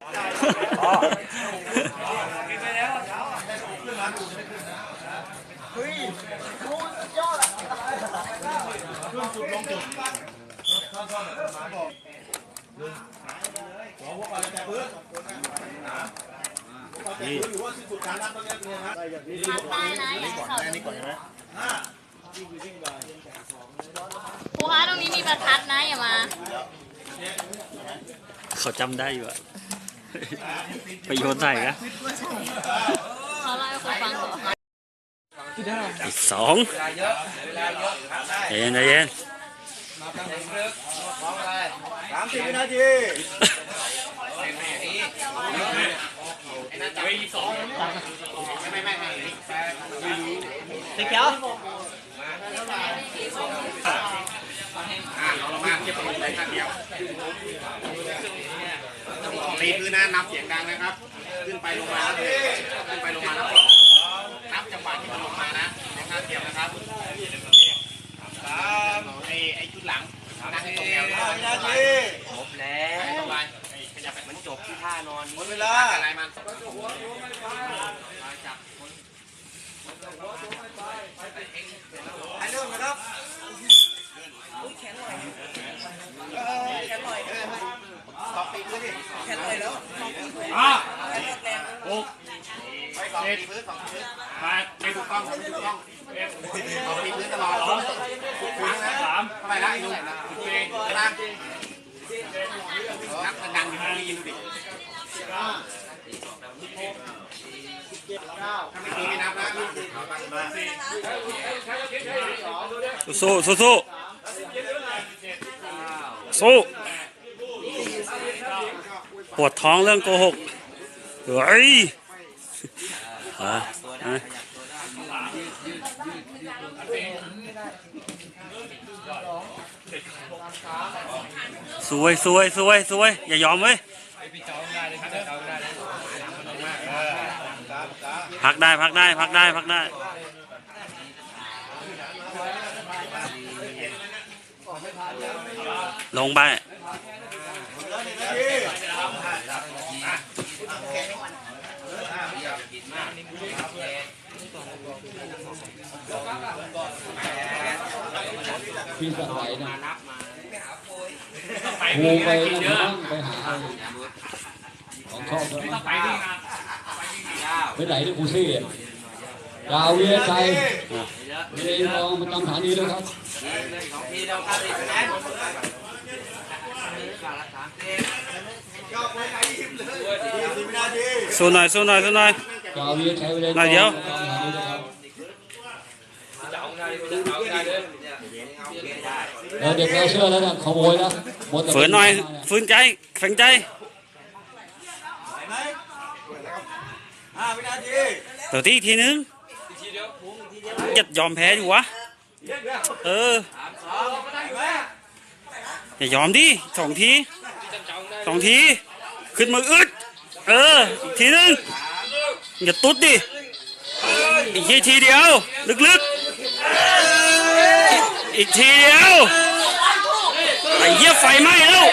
ได้นะอย่าให้เขานี่ก่อนใช่ไหมครูคะตรงนี้มีประทัดนะอย่ามา เขาจำได้อยู่อะ ไปโยนใส่นะเขาเล่าให้ครูฟังก่อนอีกสองใจเย็นใจเย็นสามสิบวินาทีสีเขียว ตีพื้นนะนับเสียงดังนะครับ ขึ้นไปลงมาแล้วขึ้นไปลงมาแล้วนับจังหวะที่มันลงมานะในท่าเทียมนะครับสามไอ้ไอ้ชุดหลังนั่งให้ตรงแนวห้าวินาทีจบแล้วตรงไปขยับไปมันจบที่ท่านอนหมนี้ดเวลาอะไรมันจับ ถ่ายเรื่องนะครับตอกตีพื้นดิแค่เลยแล้ว ไปสองตีพื้นสองพื้นมาไม่ถูกต้องไม่ถูกต้องสองตีพื้นตลอดสองครั้งสามเท่าไหร่ละไอ้หนุ่มเองนะนับดังๆอยู่ที่ยินดูดิสู้สู้สู้สู้ปวดท้องเรื่องโกหก เฮ้ยอะอะสวยสวยสวยสวยอย่ายอมเว้ยพักได้พักได้พักได้พักได้ลงไป พี่สบายนะครูไปนั่งไปหาของชอบนะไปไหนที่ครูซี่อะดาวเวียใจเรียนรองประจำฐานีด้วยครับสองทีเดียวครับอีกคะแนนยี่สิบวินาทีสู้หน่อยสู้หน่อยสู้หน่อยดาวเวียใจเรียนรมาองเดี๋ยว ประจำฐานีด้วยครับ เออเด็กเราเชื่อแล้วนะขโมยแล้วหมดแต่ฝืนหน่อยฝืนใจแข็งใจไหวทีเดี๋ยวตีอีกทีนึงจะยอมแพ้ดิวะ เอออย่ายอมดิสองทีสองที ขึ้นมาอึดเอออีกทีนึงอย่าตุ๊ดดิอีกทีทีเดียว ลึกๆ อีกทีเดียวไอ้เหี้ยไฟไหม้แล้ว